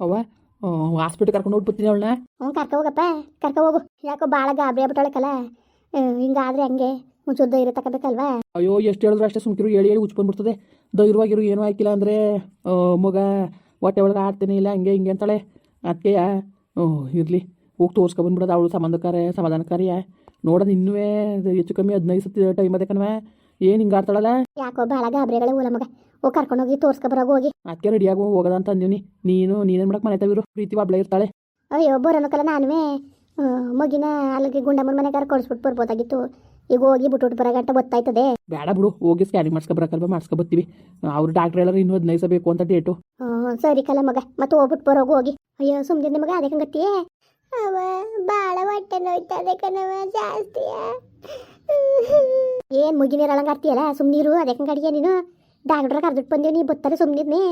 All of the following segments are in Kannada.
ಅವ್ವ? ಹಾಸ್ಪಿಟ್ಲ್ ಕರ್ಕೊಂಡು ಹೋಗ್ಬಿಡ್ತೀನಿ ಅವಳನ್ನ. ಹ್ಞೂ ಕರ್ಕ ಹೋಗಪ್ಪ ಕರ್ಕ ಹೋಗು. ಯಾಕೋ ಭಾಳ ಗಾಬರಿ ಆಗ್ಬಿಟ್ಟಳಕಲ್ಲ ಹಿಂಗಾದ್ರೆ ಹಂಗೆ ಒಂಚೂರು ಧೈರ್ಯ ತಗೋಬೇಕಲ್ವಾ? ಅಯ್ಯೋ ಎಷ್ಟು ಹೇಳಿದ್ರು ಅಷ್ಟೇ ಸುಮ್ಕಿರು ಹೇಳಿ ಹೇಳಿ ಉಚ್ಕೊಂಡ್ಬಿಡ್ತದೆ ಧೈರ್ಯವಾಗಿರು ಏನೂ ಹಾಕಿಲ್ಲ ಅಂದರೆ ಮಗ ಹೊಟ್ಟೆ ಒಳಗೆ ಆಡ್ತೀನಿ ಇಲ್ಲ ಹಂಗೆ ಹಿಂಗೆ ಅಂತಾಳೆ. ಅದಕ್ಕೆ ಇರಲಿ ಹೋಗಿ ತೋರ್ಸ್ಕೊಬಂದ್ಬಿಡೋದು ಅವಳು ಸಂಬಂಧಕಾರ ಸಮಾಧಾನಕಾರಿಯ? ನೋಡೋದು ಇನ್ನೂ ಹೆಚ್ಚು ಕಮ್ಮಿ ಹದಿನೈದು ಸತಿ ಟೈಮ್ ಅದೇ ಕಣವ. ಏನು ಹಿಂಗೆ ಆಡ್ತಾಳಲ್ಲ? ಯಾಕೋ ಭಾಳ ಗಾಬರಿಗಳ ಓಲ ಮಗ. ಹೋಗಿ ಕರ್ಕೊಂಡೋಗಿ ಬರೋ ಹೋಗಿ. ಅದಕ್ಕೆ ರೆಡಿಯಾಗಿ ಹೋಗದ ಅಂತ ಅಂದೀನಿ ನೀನು ನೀನೇನು ಮಾಡಕ್ಕೆ ಮನೆ ತಗಿರು ಪ್ರೀತಿ ಒಬ್ಳೆ ಇರ್ತಾಳೆ. ಅಯ್ಯೋ ಬರೋನಕಲ್ಲ ನಾನುವೇ. ಮಗಿನ ಅಲ್ಲಿಗೆ ಗುಂಡಮ್ಮನ ಮನೆಗಾರ ಕೊಡ್ಸ್ಬಿಟ್ಟು ಬರ್ಬೋದಾಗಿತ್ತು. ಈಗ ಹೋಗಿ ಬಿಟ್ಬಿಟ್ಟು ಬರೋ ಗಂಟೆ ಗೊತ್ತಾಯ್ತದೆ. ಬೇಡ ಬಿಡು ಹೋಗಿ ಸ್ಕ್ಯಾನಿಂಗ್ ಮಾಡ್ಸ್ಕೊಬರಕಲ್ವ ಮಾಡ್ಸ್ಕೊಬತ್ತೀವಿ ಅವ್ರು ಡಾಕ್ಟ್ರ್ ಎಲ್ಲರೂ ಇನ್ನೂ ಹದಿನೈದು ಬೇಕು ಅಂತ ಡೇಟು ಹ್ಞೂ ಸರಿ ಕಲ ಮಗ ಮತ್ತೆ ಹೋಗ್ಬಿಟ್ಟು ಬರೋಗು ಹೋಗಿ. ಅಯ್ಯೋ ಸುಮ್ಮನೆ ಮಗ ಅದಕ್ಕೆ ಗತಿಯೇ ಅವ ಭಾಳ ಹೊಟ್ಟೆ ನೋಯ್ತದೆ ಕಣವ ಜಾಸ್ತಿಯ ಏನು ಮುಗಿನೀರಳಂಗೆ ಆಡ್ತೀಯಲ್ಲ ಸುಮ್ಮನೀರು ಅದಕ್ಕೆ ಗಡಿಗೆ ನೀನು? ಡಾಕ್ಟರ್ ಕರ್ದಿಟ್ಟು ಬಂದೀವಿ ನೀ ಬತ್ತಾರೆ ಸುಮ್ಮನಿದ್ನಿ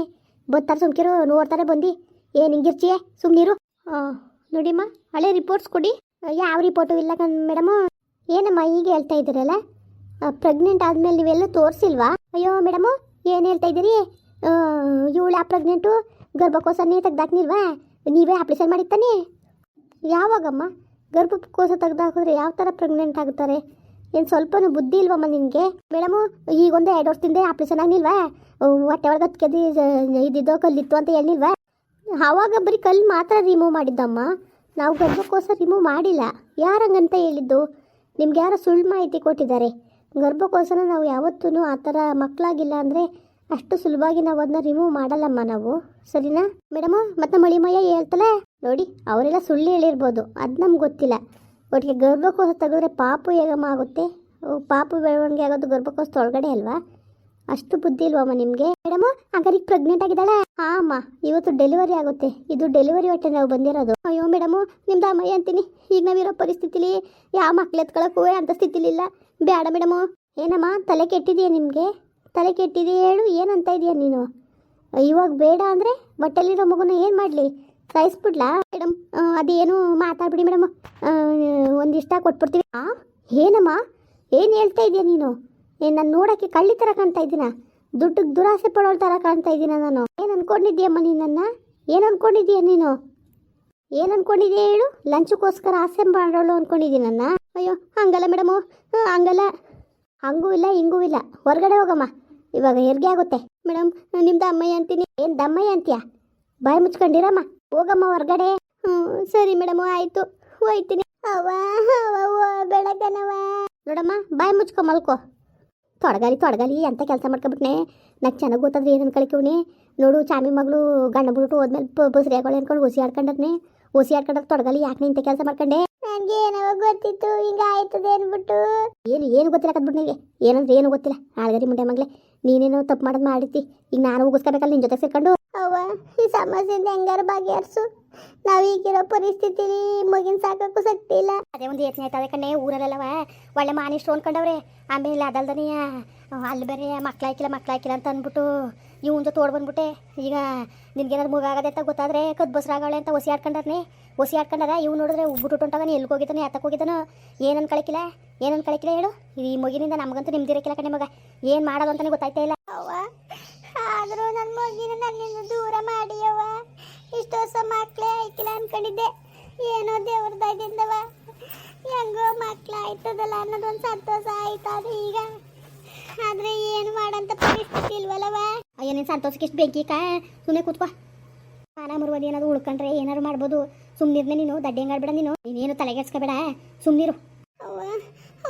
ಬತ್ತಾರೆ ಸುಮ್ಕಿರು ನೋಡ್ತಾರೆ ಬಂದು. ಏನು ಹಿಂಗಿರ್ಚಿಯೇ ಸುಮ್ಮನೀರು ಹಾಂ ನೋಡಿಮ್ಮ ಹಳೆ ರಿಪೋರ್ಟ್ಸ್ ಕೊಡಿ. ಯಾವ ರಿಪೋರ್ಟು ಇಲ್ಲ ಕಣ್ ಮೇಡಮು ಏನಮ್ಮ ಈಗ ಹೇಳ್ತಾ ಇದ್ದೀರಲ್ಲ? ಪ್ರೆಗ್ನೆಂಟ್ ಆದಮೇಲೆ ನೀವೆಲ್ಲ ತೋರಿಸಿಲ್ವಾ? ಅಯ್ಯೋ ಮೇಡಮು ಏನು ಹೇಳ್ತಾ ಇದ್ದೀರಿ? ಇವಳು ಆ ಪ್ರೆಗ್ನೆಂಟು ಗರ್ಭಕೋಶನೇ ತೆಗ್ದಾಕ್ನಿಲ್ವಾ? ನೀವೇ ಅಪ್ಲಿಕೇಶನ್ ಮಾಡಿತ್ತಾನೆ? ಯಾವಾಗಮ್ಮ? ಗರ್ಭಕೋಶ ತೆಗೆದಾಕಿದ್ರೆ ಯಾವ ಥರ ಪ್ರೆಗ್ನೆಂಟ್ ಆಗ್ತಾರೆ? ಏನು ಸ್ವಲ್ಪನೂ ಬುದ್ಧಿ ಇಲ್ವಮ್ಮ ನಿನಗೆ? ಮೇಡಮು, ಈಗ ಒಂದು ಎರಡು ವರ್ಷದಿಂದ ಆಪ್ರೇಷನ್ ಆಗಿಲ್ವಾ ಹೊಟ್ಟೆ ಒಳಗೆ ಕೆದಿ ಇದ್ದಿದ್ದೋ ಕಲ್ಲಿತ್ತು ಅಂತ ಹೇಳಿಲ್ವಾ ಆವಾಗ ಬರೀ ಕಲ್ಲು ಮಾತ್ರ ರಿಮೂವ್ ಮಾಡಿದ್ದಮ್ಮ. ನಾವು ಗರ್ಭಕೋಶ ರಿಮೂವ್ ಮಾಡಿಲ್ಲ. ಯಾರಂಗಂತ ಹೇಳಿದ್ದು? ನಿಮ್ಗೆ ಯಾರೋ ಸುಳ್ಳು ಮಾಹಿತಿ ಕೊಟ್ಟಿದ್ದಾರೆ. ಗರ್ಭಕೋಶನ ನಾವು ಯಾವತ್ತೂ ಆ ಥರ ಮಕ್ಕಳಾಗಿಲ್ಲ ಅಂದರೆ ಅಷ್ಟು ಸುಲಭವಾಗಿ ನಾವು ಅದನ್ನ ರಿಮೂವ್ ಮಾಡಲ್ಲಮ್ಮ ನಾವು. ಸರಿನಾ? ಮೇಡಮು ಮತ್ತೆ ಮಳಿಮಯ್ಯ ಹೇಳ್ತಲ್ಲ ನೋಡಿ, ಅವರೆಲ್ಲ ಸುಳ್ಳು ಹೇಳಿರ್ಬೋದು. ಅದು ನಮ್ಗೆ ಗೊತ್ತಿಲ್ಲ. ಒಟ್ಟಿಗೆ ಗರ್ಭಕೋಶ ತೆಗೆದ್ರೆ ಪಾಪು ಹೇಗಮ್ಮ ಆಗುತ್ತೆ? ಪಾಪು ಬೆಳವಣಿಗೆ ಆಗೋದು ಗರ್ಭಕೋಶ ಒಳಗಡೆ ಅಲ್ವಾ? ಅಷ್ಟು ಬುದ್ಧಿ ಇಲ್ವಮ್ಮ ನಿಮಗೆ? ಮೇಡಮ್ ಹಾಗಾದ್ರೆ ಪ್ರೆಗ್ನೆಂಟ್ ಆಗಿದ್ದಾಳೆ? ಹಾಂ ಅಮ್ಮ, ಇವತ್ತು ಡೆಲಿವರಿ ಆಗುತ್ತೆ. ಇದು ಡೆಲಿವರಿ ಹೊಟ್ಟೆ ನಾವು ಬಂದಿರೋದು. ಅಯ್ಯೋ, ಮೇಡಮು, ನಿಮ್ದು ಅಮ್ಮಯ್ಯ ಅಂತೀನಿ. ಈಗ ನಾವಿರೋ ಪರಿಸ್ಥಿತಿಲಿ ಯಾವ ಮಕ್ಳು ಎತ್ಕೊಳಕ್ಕೂ ಅಂತ ಸ್ಥಿತಿಲಿಲ್ಲ ಬೇಡ ಮೇಡಮು. ಏನಮ್ಮ, ತಲೆ ಕೆಟ್ಟಿದೆಯಾ ನಿಮಗೆ? ತಲೆ ಕೆಟ್ಟಿದೆಯಾ ಹೇಳು, ಏನಂತ ಇದೆಯಾ ನೀನು? ಇವಾಗ ಬೇಡ ಅಂದರೆ ಬಟ್ಟೆಲಿರೋ ಮಗುನ ಏನು ಮಾಡಲಿ? ಸಾಯಿಸ್ಬಿಡ್ಲಾ ಮೇಡಮ್ ಅದೇನು ಮಾತಾಡ್ಬಿಡಿ ಮೇಡಮ್ ಒಂದಿಷ್ಟ ಕೊಟ್ಬಿಡ್ತೀವಿ. ಆ, ಏನಮ್ಮ? ಏನು ಹೇಳ್ತಾ ಇದೀಯ ನೀನು? ಏನು ನಾನು ನೋಡೋಕ್ಕೆ ಕಳ್ಳಿ ಥರ ಕಾಣ್ತಾ ಇದ್ದೀನ ದುಡ್ಡಿಗೆ ದುರಾಸೆ ಪಡೋಳ ಥರ ಕಾಣ್ತಾ ಇದ್ದೀನ ನಾನು. ಏನು ಅಂದ್ಕೊಂಡಿದ್ದೀಯಮ್ಮ ನೀನನ್ನ ಏನು ಅಂದ್ಕೊಂಡಿದ್ದೀಯ ನೀನು? ಏನು ಅಂದ್ಕೊಂಡಿದ್ದೀಯ ಹೇಳು? ಲಂಚಕ್ಕೋಸ್ಕರ ಆಸೆ ಮಾಡೋಳು ಅನ್ಕೊಂಡಿದ್ದೀನಿ ನನ್ನ. ಅಯ್ಯೋ, ಹಂಗಲ್ಲ ಮೇಡಮು. ಹಂಗಲ್ಲ. ಹಂಗೂ ಇಲ್ಲ, ಹಿಂಗೂ ಇಲ್ಲ. ಹೊರಗಡೆ ಹೋಗಮ್ಮ. ಇವಾಗ ಹೆರಿಗೆ ಆಗುತ್ತೆ. ಮೇಡಮ್ ನಿಮ್ದು ಅಮ್ಮಯ್ಯ ಅಂತೀನಿ. ಏನು ದಮ್ಮಯ್ಯ ಅಂತೀಯ? ಬಾಯಿ ಮುಚ್ಕೊಂಡಿರಮ್ಮ. ಹೋಗಮ್ಮ ಹೊರಗಡೆ. ಹ್ಮ್ ಸರಿ ಮೇಡಮ್ ಆಯ್ತು. ಹೋಯ್ತೀನಿ. ಅವ್ವ ಅವ್ವ ಬೆಳಗನವ ನೋಡಮ್ಮ ಬಾಯಿ ಮುಚ್ಕೊ ಮಲ್ಕೋ. ತೊಡಗಾಲಿ ತೊಡಗಲಿ ಅಂತ ಕೆಲಸ ಮಾಡ್ಕೊಬಿಟ್ನೆ? ನಂಗೆ ಚೆನ್ನಾಗಿ ಗೊತ್ತಾದ್ರೆ ಏನು ಅನ್ಕೊಳಿಕವ್ನಿ ನೋಡು ಚಾಮಿ ಮಗಳು ಗಂಡ ಬಿಟ್ಟು ಹೋದ್ಮೇಲೆ ಬಸ್ರಿ ಹಾಕೊಳ್ಳಿ ಅನ್ಕೊಂಡು ಹುಸಿ ಆಡ್ಕೊಂಡದ್ನೆ. ಹುಸಿ ಆಡ್ಕೊಂಡ್ರೆ ತೊಡಗಲಿ ಯಾಕೆ ಇಂಥ ಕೆಲಸ ಮಾಡ್ಕೊಂಡೆ? ನನಗೆ ಏನವ ಗೊತ್ತಿತ್ತು ಹಿಂಗ ಆಯ್ತದೆ ಅನ್ಬಿಟ್ಟು. ಏನು ಏನು ಗೊತ್ತಿಲ್ಲ ಕದ್ಬಿಟ್ಟು ನಿನಗೆ ಏನಂದ್ರೆ ಏನು ಗೊತ್ತಿಲ್ಲ. ಆಳ್ಗರಿ ಮುಂಡೆ ಮಗಳೇ. ನೀನೇನೋ ತಪ್ಪು ಮಾಡೋದು ಮಾಡಿತಿ ಈಗ ನಾನು ಹೋಗಿಸ್ಕೋಬೇಕಲ್ಲ ನಿನ್ನ ಜೊತೆ ಸೇರ್ಕೊಂಡು. ಅವ್ವ ಈ ಸಮಸ್ಯೆಯಿಂದ ಹೆಂಗಾರ ಬಗೆಹರಿಸು? ನಾವು ಈಗಿರೋ ಪರಿಸ್ಥಿತಿಲಿ ಮಗಿನ ಸಾಕಕ್ಕೂ ಶಕ್ತಿ ಇಲ್ಲ. ಅದೇ ಒಂದು ಯೋಚನೆ ಆಯ್ತು ಅದಕ್ಕೆ ಊರಲ್ಲವ ಒಳ್ಳೆ ಮಾನಿಷ್ಟು ಅನ್ಕೊಂಡವ್ರೆ ಆಮೇಲೆ ಅದಲ್ದನೆಯ ಅಲ್ಲಿ ಬೇರೆ ಮಕ್ಳಾಯ್ಕಿಲ್ಲ ಮಕ್ಳಾಯ್ಕಿಲ್ಲ ಅಂತ ಅಂದ್ಬಿಟ್ಟು ಇವನ್ ಜೊತೆ ಓಡ್ ಬಂದ್ಬಿಟ್ಟೆ. ಈಗ ನಿನ್ಗೇನಾದ್ರು ಮುಗ ಆಗದೆ ಅಂತ ಗೊತ್ತಾದ್ರೆ ಕದ್ ಬಸ್ರಾಗಳೆ ಅಂತ ಒಸಿ ಆಡ್ಕೊಂಡಾರ್ನೆ. ಒಸಿ ಆಡ್ಕೊಂಡಾರ ಇವ್ ನೋಡಿದ್ರೆ ಉಗ್ಬಿಟ್ಟು ಹೊಂಟಾಗ ಎಲ್ಲಿಗೆ ಹೋಗಿದ್ದಾನೆ ಎತ್ತಕ್ಕೆ ಏನನ್ ಏನು ಅನ್ಕೊಳಕಿಲ್ಲ? ಏನು ಅನ್ಕೊಳಕಿಲ್ಲ ಹೇಳು? ಈ ಮಗಿನಿಂದ ನಮಗಂತೂ ನಿಮ್ದಿರಕ್ಕಿಲ್ಲ ಕಣೆ ಮಗ. ಏನು ಮಾಡೋದು ಅಂತಾನೆ ಗೊತ್ತಾಯ್ತಾ ಇಲ್ಲ. ನನ್ನ ಮಗಿನ ನನ್ನಿಂದ ದೂರ ಮಾಡಿಯವ ಇಷ್ಟು ವರ್ಷ ಮಕ್ಕಳೇ ಆಯ್ತಿಲ್ಲ ಅನ್ಕೊಂಡಿದ್ದೆ. ಏನೋ ದೇವ್ರದಾಗಿಂದವ ಹೆಂಗೋ ಮಕ್ಳು ಆಯ್ತದಲ್ಲ ಅನ್ನೋದೊಂದು ಸಂತೋಷ ಆಯ್ತದ ಈಗ. ಆದರೆ ಏನು ಮಾಡಂತ ಪರಿಸ್ಥಿತಿ ಇಲ್ವಲ್ಲವ? ಅಯ್ಯೋ ನೀನು ಸಂತೋಷಕ್ಕೆ ಇಷ್ಟು ಬೆಂಕಿ ಕಾ. ಸುಮ್ಮನೆ ಕೂತ್ಕೋ. ಮಾನ ಮರುವದಿ ಏನಾದ್ರು ಉಳ್ಕೊಂಡ್ರೆ ಏನಾದ್ರು ಮಾಡ್ಬೋದು. ಸುಮ್ಮನಿರ್ನೆ ನೀನು ದಡ್ಡಿ ಹೆಂಗಾಡ್ಬೇಡ ನೀನು. ನೀನೇನು ತಲೆಗೆಡ್ಸ್ಕೋಬೇಡ ಸುಮ್ಮನಿರು ಅವ್ವ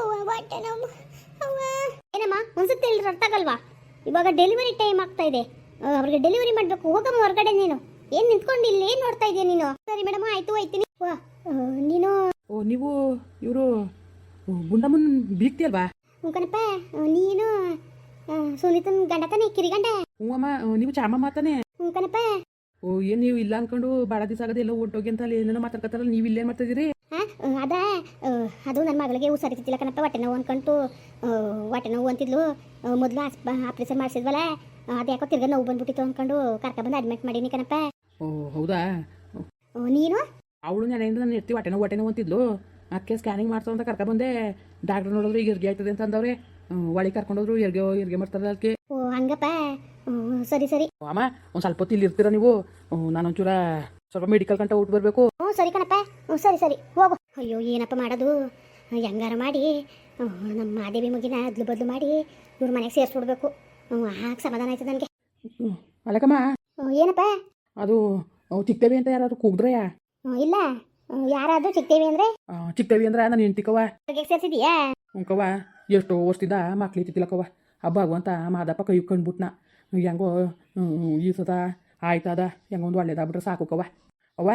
ಅವ್ವ ಹೊಟ್ಟೆ ನೋವು. ಏನಮ್ಮ ಒಂದ್ಸತಿ ಇಲ್ರಿ ಅರ್ಥ ಆಗಲ್ವಾ ಇವಾಗ ಡೆಲಿವರಿ ಟೈಮ್ ಆಗ್ತಾ ಇದೆ. ಅವ್ರಿಗೆ ಡೆಲಿವರಿ ಮಾಡಬೇಕು. ಹೋಗಮ್ಮ ಹೊರಗಡೆ ನೀನು. ಏನು ನಿಂತ್ಕೊಂಡು ಇಲ್ಲಿ ಏನು ನೋಡ್ತಾ ಇದೀಯ ನೀನು? ಸರಿ ಮೇಡಮ್ ಆಯ್ತು ಹೋಯ್ತೀನಿ. ವಾ ನೀನು? ಓ ನೀವು ಇವರು ಗುಂಡಮ್ಮನ ಬೀಗ್ತಿ ಅಲ್ವಾ ಹ್ಞೂ ಕಣಪ್ಪ ನೀನು ಸುನೀತನ ಗಂಡ ತಾನೆ ಕಿರಿಗಂಡ? ಹ್ಞೂ ಅಮ್ಮ ನೀವು ಚಾಮ ಮಾತಾನೆ ಹ್ಞೂ ಕಣಪ್ಪ. ಓ ಏನು ನೀವು ಇಲ್ಲ ಅನ್ಕೊಂಡು ಭಾಳ ದಿವಸ ಆಗದೆ ಎಲ್ಲ ಹೊಂಟೋಗಿ ಅಂತ ಅಲ್ಲಿ ಏನೇನೋ ಮಾತಾಡ್ಕತ್ತಾರಲ್ಲ ನೀವು ಇಲ್ಲೇನು ಮಾಡ್ತಿದ್ದೀರಿ? ಅದ ಅದು ನನ್ನ ಮಗಳಿಗೆ ಹುಷಾರಿತಿಲ್ಲ ಕಣಪ್ಪ ಹೊಟ್ಟೆ ನೋವು ಅನ್ಕೊಂಡು ಹೊಟ್ಟೆ ನೋವು ಅಂತಿದ್ಲು. ಮೊದಲು ಆಪ್ರೇಷನ್ ಮಾಡಿಸಿದ್ವಲ್ಲ. ಅದು ಯಾಕೋ ತಿರ್ಗ ನೋವು ಬಂದ್ಬಿಟ್ಟಿತ್ತು ಅನ್ಕೊಂಡು ಕರ್ಕೊಬಂದು ಅಡ್ಮಿಟ್ ಮಾಡೀನಿ ಕಣಪ್ಪ. ಓ ಹೌದಾ? ನೀನು? ಅವಳು ನೆನೆಯಿಂದ ನಾನು ಇರ್ತೀವಿ ಹೊಟ್ಟೆ ನೋವು ಹೊಟ್ಟೆ ನೋವು ಅಂತಿದ್ಲು. ಅದಕ್ಕೆ ಸ್ಕ್ಯಾನಿಂಗ್ ಮಾಡ್ತಾವ ಅಂತ ಕರ್ಕೊಂಡ್ಬಂದೆ ಡಾಕ್ಟರ್ ನೋಡಿದ್ರೆ ಈಗ ಇರ್ಗೆ ಆಯ್ತದೆ ಅಂತ ಅಂದವ್ರೆ. ಒಳಗೆ ಕರ್ಕೊಂಡೋದ್ರು ಇರ್ಗೆ ಇರ್ಗೆ ಮಾಡ್ತಾರೆ ಅದಕ್ಕೆ. ಓ ಹಂಗಪ್ಪ? ಸರಿ ಸರಿ. ಅಮ್ಮ ಒಂದು ಸ್ವಲ್ಪ ಹೊತ್ತು ಇಲ್ಲಿ ಇರ್ತೀರಾ ನೀವು? ನಾನು ಒಂಚೂರ ಸ್ವಲ್ಪ ಮೆಡಿಕಲ್ ಕಂಟ ಊಟ ಬರಬೇಕು. ಹ್ಞೂ ಸರಿ ಕಣಪ್ಪ. ಹ್ಞೂ ಸರಿ ಸರಿ. ಹೋಗು. ಅಯ್ಯೋ ಏನಪ್ಪ ಮಾಡೋದು? ಹೆಂಗಾರ ಮಾಡಿ ನಮ್ಮ ಮಾದೇವಿ ಮಗಿನ ಅದ್ಲು ಬದ್ಲು ಮಾಡಿ ಇವ್ರ ಮನೆಗೆ ಸೇರಿಸ್ಬಿಡ್ಬೇಕು. ಹಾಗೆ ಸಮಾಧಾನ ಆಯ್ತದ ನನಗೆ. ಅಲ್ಲಕಮ್ಮ ಏನಪ್ಪ? ಅದು ಚಿಕ್ತೇವಿ ಅಂತ ಯಾರಾದ್ರು ಕೂಗ್ದ್ರಯ್ಯ ಇಲ್ಲ. ಯಾರಾದ್ರೂ ಚಿಕ್ತೇವಿ ಅಂದ್ರೆ? ಚಿಕ್ತೇವಿ ಅಂದ್ರೆ ನಾನು ಹೆಂಡ್ತಿಕವ ಸೇರ್ಸಿದೀಯಾ? ಕವ ಎಷ್ಟೋ ವರ್ಷದಿಂದ ಮಕ್ಳು ಇತ್ತಿಲ್ಲಕವ ಹಬ್ಬ ಆಗುವಂತ ಮಾದಪ್ಪ ಕೈ ಕಂಡ್ಬಿಟ್ನ ಹೆಂಗೋ ಹ್ಮ್, ಈ ಸತ ಆಯ್ತದ ಹೆಂಗೋ ಒಂದು ಒಳ್ಳೇದಾಗ್ಬಿಟ್ರೆ ಸಾಕು ಕವ ಅವ್ವ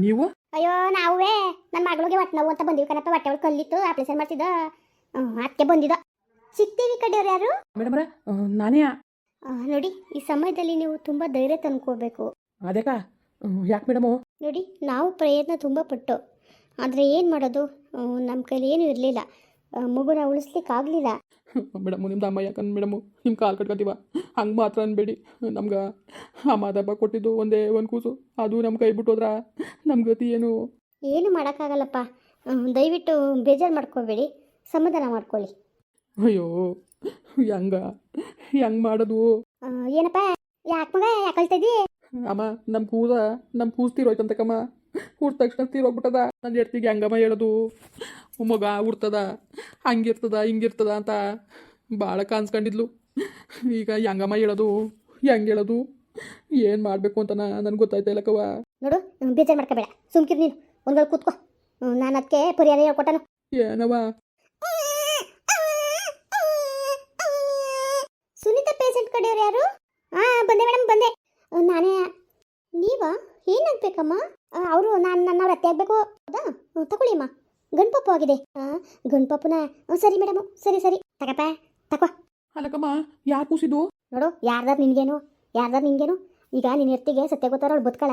ನೀವು? ಅಯ್ಯೋ ನಾವೇ. ನನ್ನ ಮಗಳಿಗೆ ಹೊಟ್ಟೆ ನೋವು ಅಂತ ಬಂದಿವಿ ಕಣಪ್ಪ. ಹೊಟ್ಟೆ ಒಳಗೆ ಕಲ್ಲಿತ್ತು ಆಪ್ರೇಷನ್ ಮಾಡ್ತಿದ್ದ. ಅದಕ್ಕೆ ಬಂದಿದ್ದ. ಸಿಗ್ತೀವಿ ಕಡೆಯವ್ರು ಯಾರು? ಮೇಡಮ್ರ ನಾನೇ ಆ, ನೋಡಿ ಈ ಸಮಯದಲ್ಲಿ ನೀವು ತುಂಬ ಧೈರ್ಯ ತಂದ್ಕೋಬೇಕು ಅದಕ್ಕ ಯಾಕೆ ಮೇಡಮು ನೋಡಿ ನಾವು ಪ್ರಯತ್ನ ತುಂಬ ಪಟ್ಟು. ಆದರೆ ಏನು ಮಾಡೋದು? ನಮ್ಮ ಕೈಲಿ ಏನೂ ಇರಲಿಲ್ಲ. ಮಗುನ ಉಳಿಸ್ಲಿಕ್ಕಾಗಲಿಲ್ಲ. ಮೇಡಮ್ ನಿಮ್ದು ಅಮ್ಮ ಯಾಕಂದ್ ಮೇಡಮು ನಿಮ್ಮ ಕಾಲು ಕಟ್ಕೊತೀವ? ಹಂಗೆ ಮಾತ್ರ ಅನ್ಬೇಡಿ. ನಮ್ಗೆ ಆ ಮಾದಪ್ಪ ಕೊಟ್ಟಿದ್ದು ಒಂದೇ ಒಂದು ಕೂಸು. ಅದು ನಮ್ಮ ಕೈ ಬಿಟ್ಟೋದ್ರ ನಮ್ಮ ಗತಿ ಏನು? ಏನು ಮಾಡೋಕ್ಕಾಗಲ್ಲಪ್ಪ. ದಯವಿಟ್ಟು ಬೇಜಾರು ಮಾಡ್ಕೋಬೇಡಿ. ಸಮಾಧಾನ ಮಾಡ್ಕೊಳ್ಳಿ. ಅಯ್ಯೋ ಹೆಂಗ ಹೆಂಗ್ ಮಾಡೋದು? ಏನಪ್ಪ ಯಾಕೆ ಮಗ ಯಾಕೆ ಅಳ್ತಾ ಇದ್ದೀ? ಅಮ್ಮ ನಮ್ಮ ಕೂದ ನಮ್ಮ ಕೂಸ್ ತೀರೋಯ್ತಂತಕಮ್ಮ ಹುಟ್ಟ ತಕ್ಷಣ ತೀರೋಗ್ಬಿಟ್ಟದ. ನನ್ನ ಹೆಡ್ತಿಗೆ ಹೆಂಗಮ್ಮ ಹೇಳೋದು? ಮಗ ಹುಡ್ತದ ಹಂಗಿರ್ತದ ಹಿಂಗಿರ್ತದ ಅಂತ ಭಾಳ ಕಾನ್ಸ್ಕೊಂಡಿದ್ಲು ಈಗ ಹೆಂಗಮ್ಮ ಹೇಳೋದು? ಹೆಂಗೆ ಹೇಳೋದು? ಏನು ಮಾಡಬೇಕು ಅಂತ ನನಗೆ ಗೊತ್ತಾಯ್ತಾ ಇಲ್ಲಕವ ನೋಡು ಬೇಜಾರು ಮಾಡ್ಕೋಬೇಡ. ಸುಮ್ಕಿರ್ ನೀನು. ಒಂದ್ಗಳು ಕೂತ್ಕೋ. ನಾನು ಅದಕ್ಕೆ ಪರಿಹಾರ ಹೇಳ್ಕೊಟ್ಟನು. ಏನವ ಯಾರು? ಹಾ ಬಂದೆ ಮೇಡಮ್ ಬಂದೆ. ನಾನೇ ನೀವ? ಏನಾಗ್ಬೇಕಮ್ಮ? ಅವರು ನಾನು ನನ್ನ ಅವ್ರ ಅತ್ತೆ ಆಗಬೇಕು. ಹೌದಾ? ತಗೊಳ್ಳಿ ಅಮ್ಮ. ಗಣಪಪ್ಪು ಆಗಿದೆ. ಗಣಪಪ್ಪನ ಸರಿ ಮೇಡಮ್ ಸರಿ ಸರಿ. ತಗಪ್ಪ ತಕೋ. ಅಲ್ಲಕ್ಕಮ್ಮ ಯಾರು ಕೂಸಿದ್ದು? ನೋಡು ಯಾರ್ದಾರು ನಿನ್ಗೇನು? ಯಾರ್ದಾರು ನಿನಗೇನು? ಈಗ ನಿನ್ನ ಹೆತ್ತಿಗೆ ಸತ್ಯ ಗೊತ್ತಾರ ಅವ್ಳು ಬದುಕಳ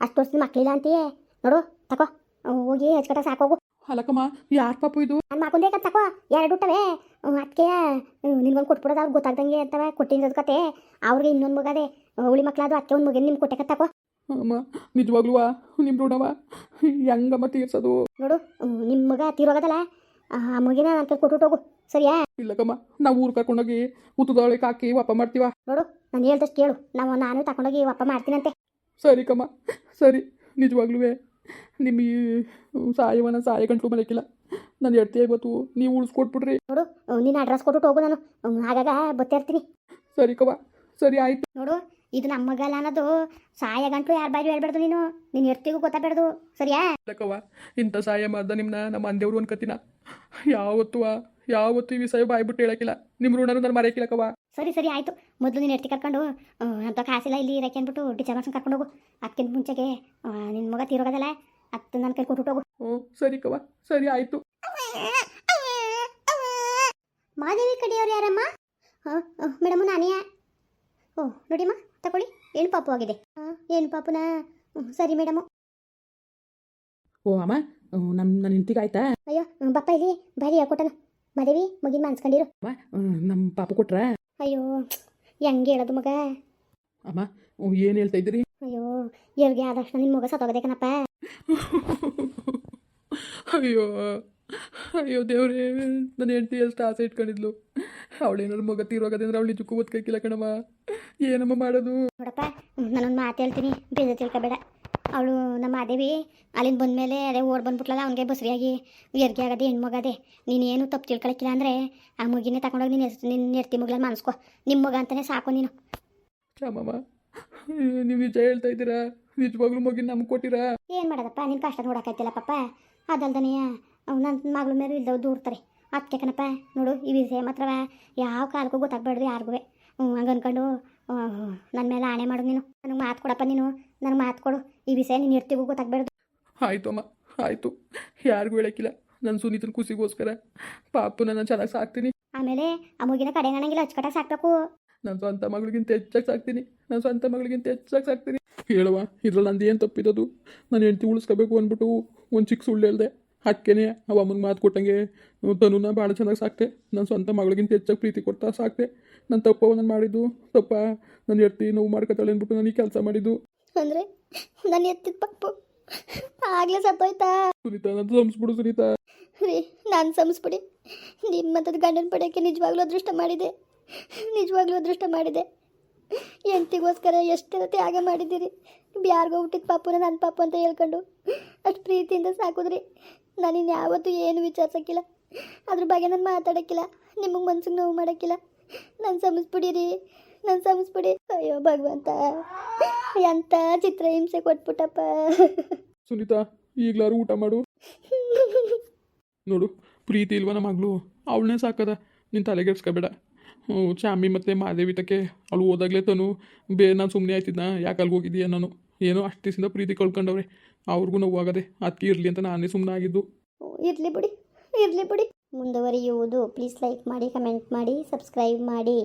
ಅಷ್ಟು ವರ್ಷದ ಮಕ್ಕಳಿಲ್ಲ ಅಂತೀಯೇ? ನೋಡು ತಕೋ. ಹೋಗಿ ಹಚ್ಕಟ ಸಾಕೋಗು ಅಲ್ಲಕ್ಕಮ್ಮ ಯಾರು ಪಾಪು ಇದು? ನಾನು ಮಾಡ್ಕೊಂಡೇಕಂತ ತಕೋ. ಎರಡು ಹುಟ್ಟವೆ. ಅದಕ್ಕೆ ನಿನ್ಗೊಂದು ಕೊಟ್ಬಿಡೋದು ಅವ್ರು ಗೊತ್ತಾಗ್ದಂಗೆ ಅಂತವ ಕೊಟ್ಟಿರೋದು ಕತೆ. ಅವ್ರಿಗೆ ಇನ್ನೊಂದು ಮಗದೆ ಹುಳಿ ಅದು ಅದಕ್ಕೆ ಒಂದು ಮಗನ ನಿಮ್ಗೆ ಕೊಟ್ಟೆ ಕತ್ತಾಕೋ ಅಮ್ಮ ನಿಜವಾಗ್ಲೂ ನಿಮ್ಮ ಋಣವ? ಹೆಂಗಮ್ಮ ತೀರ್ಸೋದು? ನೋಡು ನಿಮ್ಮ ಮಗ ತೀರೋಗದಲ್ಲ ಆ ಮಗಿನ ನನ್ನ ಕೈ ಕೊಟ್ಬಿಟ್ಟು ಹೋಗು. ಸರಿಯಾ? ಇಲ್ಲಕಮ್ಮ ನಾವು ಊರು ಕರ್ಕೊಂಡೋಗಿ ಉತ್ತದೊಳಗೆ ಹಾಕಿ ವಾಪ ಮಾಡ್ತೀವ? ನೋಡು ನಾನು ಹೇಳ್ದಷ್ಟು ಕೇಳು. ನಾವು ನಾನು ತಗೊಂಡೋಗಿ ವಾಪ ಮಾಡ್ತೀನಂತೆ ಸರಿ ಕಮ್ಮ ಸರಿ. ನಿಜವಾಗ್ಲೂ ನಿಮ್ಮ ಈ ಸಾಯ ಗಂಟ್ಲು ಮಲಕಿಲ್ಲ ನಾನು ಹೆಡ್ತಿ ಗೊತ್ತು ನೀವು ಉಳಿಸ್ಕೊಟ್ಬಿಡ್ರಿ. ನೋಡು ನೀನು ಅಡ್ರೆಸ್ ಕೊಟ್ಬಿಟ್ಟು ಹೋಗು ನಾನು. ಆಗಾಗ ಬರ್ತಾ ಇರ್ತೀನಿ. ಸರಿ ಕವ ಸರಿ ಆಯ್ತು. ನೋಡು ಇದು ನಮ್ಮ ಮಗಲ್ಲ ಅನ್ನೋದು. ಸಾಯ ಗಂಟು ಯಾರ ಬಾರಿ ಹೇಳ್ಬಾರ್ದು ನೀನು. ನೀನು ಎರ್ತಿಗೂ ಗೊತ್ತಾಗ್ಬಾರ್ದು ಸರಿಯಾ? ಕವ ಇಂಥ ಸಹಾಯ ಮಾಡ್ದ ನಿಮ್ಮನ್ನ ನಮ್ಮ ಅಂದೇವ್ರು ಅನ್ಕತಿನ ಯಾವತ್ತುವಾ ಯಾವತ್ತು ಈ ವಿಷಯ ಬಾಯ್ಬಿಟ್ಟು ಹೇಳಕ್ಕಿಲ್ಲ. ನಿಮ್ಮ ಋಣನೂ ನಾನು ಮರೆಯಕ್ಕಿಲ್ಲಕವ ಸರಿ ಸರಿ ಆಯಿತು. ಮೊದಲು ನೀನು ಎರ್ತಿ ಕರ್ಕೊಂಡು ಅಂತ ಕಾಸಿಲ್ಲ ಇಲ್ಲಿ ಇರಕ್ಕೆ ಅಂದ್ಬಿಟ್ಟು ಮಾಡ್ಸ್ಕೊಂಡು ಕರ್ಕೊಂಡು ಹೋಗು. ಅದಕ್ಕಿಂತ ಮುಂಚೆಗೆ ನಿನ್ನ ಮಗ ತೀರೋಗದಲ್ಲ. ಹತ್ತು ನನ್ನ ಕೈ ಕೊಟ್ಟು ಹೋಗು. ಹ್ಞೂ ಸರಿ ಕವ ಸರಿ ಆಯ್ತು. ಮಾದೇವಿ ಕಡೆಯವ್ರು ಯಾರಮ್ಮ? ಹಾಂ ಮೇಡಮ್ ನಾನೇ. ಓ ನೋಡಿಮ್ಮ ತಗೊಳ್ಳಿ. ಏನು ಪಾಪು ಆಗಿದೆ? ಹಾಂ ಏನು ಪಾಪುನಾ? ಹ್ಮ್, ಸರಿ ಮೇಡಮು. ಓ ಅಮ್ಮ ನಮ್ಮ ನನ್ನ ಹೆಂಡತಿಗೆ ಆಯ್ತಾ? ಅಯ್ಯೋ ಹ್ಮ್, ಬಪ್ಪ ಇಲ್ಲಿ ಬರೀ ಕೊಟ್ಟನ ಮಾದೇವಿ ಮಗಿನ ಮಾನ್ಸ್ಕೊಂಡಿರು. ಅಮ್ಮ ನಮ್ಮ ಪಾಪ ಕೊಟ್ರ? ಅಯ್ಯೋ ಹೆಂಗೆ ಹೇಳೋದು ಮಗ? ಅಮ್ಮ ಏನು ಹೇಳ್ತಾ ಇದ್ದೀರಿ? ಅಯ್ಯೋ ಎಲ್ಗೆ ಆದಷ್ಟು ನಿನ್ನ ಮಗ ಸತ್ತೋಗದೆ ಕಣಪ್ಪ. ಅಯ್ಯೋ ಅಯ್ಯೋ ದೇವ್ರೇ ನನ್ನ ಹೆಂಡತಿ ಎಷ್ಟು ಆಸೆ ಇಟ್ಕೊಂಡಿದ್ಲು. ಅವಳೇನಾದ್ರು ಮಗ ತೀರೋಗದಂದ್ರೆ ಅವಳು ನಿಜಕ್ಕೂ ಓದ್ಕೈಕಿಲ್ಲ ಕಣಮ್ಮ. ಏನಮ್ಮ ಮಾಡೋದು? ನೋಡಪ್ಪ ನಾನೊಂದು ಮಾತು ಹೇಳ್ತೀನಿ ಬೇಜ ತಿಳ್ಕೊಬೇಡ. ಅವಳು ನಮ್ಮ ಅದೇವಿ ಅಲ್ಲಿಂದ ಬಂದಮೇಲೆ ಅದೇ ಓಡ್ ಬಂದ್ಬಿಟ್ಲಲ್ಲ ಅವನಿಗೆ ಬಸ್ರಿಯಾಗಿ ಎರ್ಗೆ ಆಗದೆ ಹೆಣ್ಮಗದೆ ನೀನೇನು ತಪ್ಪು ತಿಳ್ಕೊಳಕ್ಕಿಲ್ಲ ಅಂದರೆ ಆ ಮಗಿನೇ ತಗೊಂಡೋಗಿ ನೀನು ನಿನ್ನ ಎರ್ತಿ ಮಗ್ಳಲ್ಲಿ ಮನ್ಸ್ಕೊ. ನಿಮ್ಮ ಮಗ ಅಂತಲೇ ಸಾಕು ನೀನು. ಕ್ಷಮಮ್ಮ ನೀವು ನಿಜ ಹೇಳ್ತಾ ಇದ್ದೀರಾ? ನಿಜವಾಗ್ಲೂ ಮಗಿನ ನಮ್ಗೆ ಕೊಟ್ಟಿರ? ಏನ್ ಮಾಡದಪ್ಪ ನಿನ್ ಕಷ್ಟ ನೋಡೋಕ್ಕಾಯ್ತಿಲ್ಲ ಪಾಪ. ಅದಲ್ದನೆಯ ನನ್ನ ಮಗಳ ಮೇಲೆ ಇಲ್ದವ್ ದೂರ್ತಾರೆ ಅದಕ್ಕೆ ಕಣಪ್ಪ ನೋಡು ಈ ವಿಷಯ ಮಾತ್ರವ? ಯಾವ ಕಾಲಕ್ಕೂ ಗೊತ್ತಾಗ್ಬೇಡ್ದು ಯಾರಿಗೂ ಹಂಗೆ ಅನ್ಕೊಂಡು ನನ್ನ ಮೇಲೆ ಆಣೆ ಮಾಡು ನೀನು. ನನಗೆ ಮಾತು ಕೊಡಪ್ಪ ನೀನು. ನನಗೆ ಮಾತು ಕೊಡು. ಈ ವಿಷಯ ನೀನು ಇರ್ತಿಗೂ ಗೊತ್ತಾಗ್ಬೇಡ್ದು ಆಯಿತು ಅಮ್ಮ ಆಯಿತು. ಯಾರಿಗೂ ಹೇಳಕ್ಕಿಲ್ಲ. ನನ್ನ ಸುನೀತನ ಖುಷಿಗೋಸ್ಕರ. ಪಾಪು ನನ್ನ ಚೆನ್ನಾಗಿ ಸಾಕ್ತೀನಿ. ಆಮೇಲೆ ಆ ಮಗಿನ ಕಡೆ ಕಾಣಂಗಿಲ್ಲ ಅಚ್ಚುಕಟ್ಟಾಗಿ ಸಾಕ್ಬೇಕು. ನನ್ನ ಸ್ವಂತ ಮಗಳಿಗಿಂತ ಹೆಚ್ಚಾಗಿ ಸಾಕ್ತೀನಿ. ನನ್ನ ಸ್ವಂತ ಮಗಳಿಗಿಂತ ಹೆಚ್ಚಾಗಿ ಸಾಕ್ತೀನಿ. ಹೇಳುವ ಇದ್ರಲ್ಲಿ ನಂದು ಏನು ತಪ್ಪಿರೋದು ನಾನು ಹೆಂಡ್ತಿ ಉಳಿಸ್ಕೋಬೇಕು ಅಂದ್ಬಿಟ್ಟು ಒಂದು ಚಿಕ್ಕ ಸುಳ್ಳು ಹೇಳ್ದೆ. ಅದಕ್ಕೇನೆ ಅವ ಅಮ್ಮನ ಮಾತು ಕೊಟ್ಟಂಗೆ ತನುನ ಭಾಳ ಚೆನ್ನಾಗಿ ಸಾಕ್ತೆ. ನನ್ನ ಸ್ವಂತ ಮಗಳಿಗಿಂತ ಹೆಚ್ಚಾಗಿ ಪ್ರೀತಿ ಕೊಡ್ತಾ ಸಾಕ್ತೆ. ನನ್ನ ತಪ್ಪ ನಾನು ಮಾಡಿದ್ದು. ತಪ್ಪ ನನ್ನ ಹೆಂಡ್ತಿ ನೋವು ಮಾಡ್ಕೊತಾಳೆ ಅಂದ್ಬಿಟ್ಟು ನಾನು ಈ ಕೆಲಸ ಮಾಡಿದ್ದು. ಅಂದರೆ ನನ್ನ ಎತ್ತಿದ ಪಪ್ಪು ಆಗಲೇ ಸತ್ತೋಯ್ತಾ? ಸುನೀತಾ ನಾನು ಸಂಸ್ಬಿಡು ಸುನೀತಾ. ರೀ ನಾನು ಸಂಸ್ಬಿಡಿ. ನಿಮ್ಮ ಗಂಡನ ಪಡೆಯೋಕ್ಕೆ ನಿಜವಾಗ್ಲೂ ಅದೃಷ್ಟ ಮಾಡಿದೆ. ನಿಜವಾಗ್ಲೂ ಅದೃಷ್ಟ ಮಾಡಿದೆ. ಹೆಂಡ್ತಿಗೋಸ್ಕರ ಎಷ್ಟೆಲ್ಲ ತ್ಯಾಗ ಮಾಡಿದ್ದೀರಿ? ಯಾರಿಗೋ ಹುಟ್ಟಿದ ಪಾಪುನ ನನ್ನ ಪಾಪು ಅಂತ ಹೇಳ್ಕೊಂಡು ಅಷ್ಟು ಪ್ರೀತಿಯಿಂದ ಸಾಕಿದ್ರಿ. ನಾನು ಇನ್ಯಾವತ್ತೂ ಏನು ವಿಚಾರಿಸೋಕ್ಕಿಲ್ಲ. ಅದ್ರ ಬಗ್ಗೆ ನಾನು ಮಾತಾಡೋಕ್ಕಿಲ್ಲ. ನಿಮಗೆ ಮನ್ಸಿಗೆ ನೋವು ಮಾಡೋಕ್ಕಿಲ್ಲ. ನಾನು ಸಮಸ್ಬಿಡಿರಿ ನಾನು ಸಮಸ್ಬಿಡಿ. ಅಯ್ಯೋ ಭಗವಂತ ಎಂಥ ಚಿತ್ರಹಿಂಸೆ ಕೊಟ್ಬಿಟ್ಟಪ್ಪ. ಸುನೀತಾ ಈಗಲಾರು ಊಟ ಮಾಡು. ನೋಡು ಪ್ರೀತಿ ಇಲ್ವ ನಮ್ಮ ಮಗಳು ಅವಳನ್ನೇ ಸಾಕದ. ನಿನ್ನ ತಲೆಗೆಡ್ಸ್ಕೊಬೇಡ. ಚಾಮಿ ಮತ್ತು ಮಾದೇವಿತಕ್ಕೆ ಅಲ್ಲಿ ಹೋದಾಗಲೇ ತನು ಬೇ ನಾನು ಸುಮ್ಮನೆ ಆಯ್ತಿದ್ನ? ಯಾಕೆ ಅಲ್ಲಿಗೆ ಹೋಗಿದ್ದೀಯ ನಾನು? ಏನೋ ಅಷ್ಟು ದಿವಸದಿಂದ ಪ್ರೀತಿ ಕಳ್ಕೊಂಡವ್ರೆ. ಅವ್ರಿಗೂ ನೋವಾಗದೆ ಅದಕ್ಕೆ ಇರಲಿ ಅಂತ ನಾನೇ ಸುಮ್ಮನೆ ಆಗಿದ್ದು. ಇರಲಿ ಬಿಡಿ ಇರಲಿ ಬಿಡಿ. ಮುಂದುವರಿಯುವುದು, ಪ್ಲೀಸ್ ಲೈಕ್ ಮಾಡಿ, ಕಮೆಂಟ್ ಮಾಡಿ, ಸಬ್ಸ್ಕ್ರೈಬ್ ಮಾಡಿ.